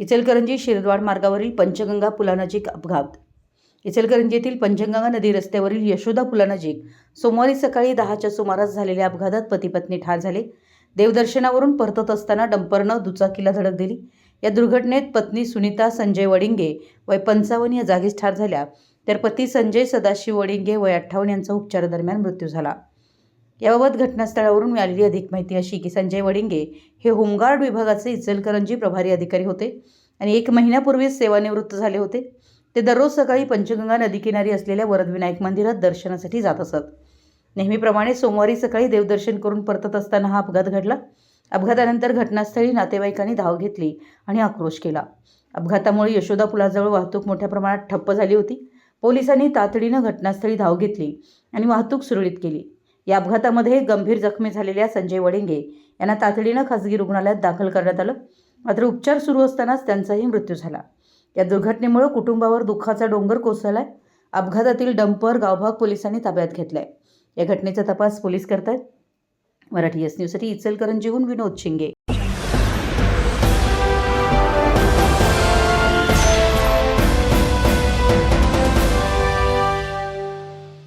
इचलकरंजी शिरदवाड मार्गावरील पंचगंगा पुलानजीक अपघात. इचलकरंजी येथील पंचगंगा नदी रस्त्यावरील यशोदा पुलानजीक सोमवारी सकाळी दहाच्या सुमारास झालेल्या अपघातात पती पत्नी ठार झाले. देवदर्शनावरून परतत असताना डंपरनं दुचाकीला धडक दिली. या दुर्घटनेत पत्नी सुनीता संजय वडिंगे वय पंचावन्न या जागीच ठार झाल्या. तर पती संजय सदाशिव वडिंगे वय अठ्ठावन्न यांचा उपचारादरम्यान मृत्यू झाला. याबाबत घटनास्थळावरून मिळालेली अधिक माहिती अशी की संजय वडिंगे हे होमगार्ड विभागाचे इचलकरंजी प्रभारी अधिकारी होते आणि एक महिन्यापूर्वीच सेवानिवृत्त झाले होते. ते दररोज सकाळी पंचगंगा नदीकिनारी असलेल्या वरदविनायक मंदिरात दर्शनासाठी जात असत. नेहमीप्रमाणे सोमवारी सकाळी देवदर्शन करून परतत असताना हा अपघात घडला. अपघातानंतर घटनास्थळी नातेवाईकांनी धाव घेतली आणि आक्रोश केला. अपघातामुळे यशोदा पुलाजवळ वाहतूक मोठ्या प्रमाणात ठप्प झाली होती. पोलिसांनी तातडीनं घटनास्थळी धाव घेतली आणि वाहतूक सुरळीत केली. या अपघातामध्ये गंभीर जखमी झालेल्या संजय वडिंगे यांना तातडीनं खासगी रुग्णालयात दाखल करण्यात आलं. मात्र उपचार सुरू असतानाच त्यांचाही मृत्यू झाला. या दुर्घटनेमुळे कुटुंबावर दुःखाचा डोंगर कोसळलाय. अपघातातील डंपर गावभाग पोलिसांनी ताब्यात घेतलाय. या घटनेचा तपास पोलीस करतायत. मराठी एस न्यूजसाठी इचलकरंजीहून विनोद शिंगे.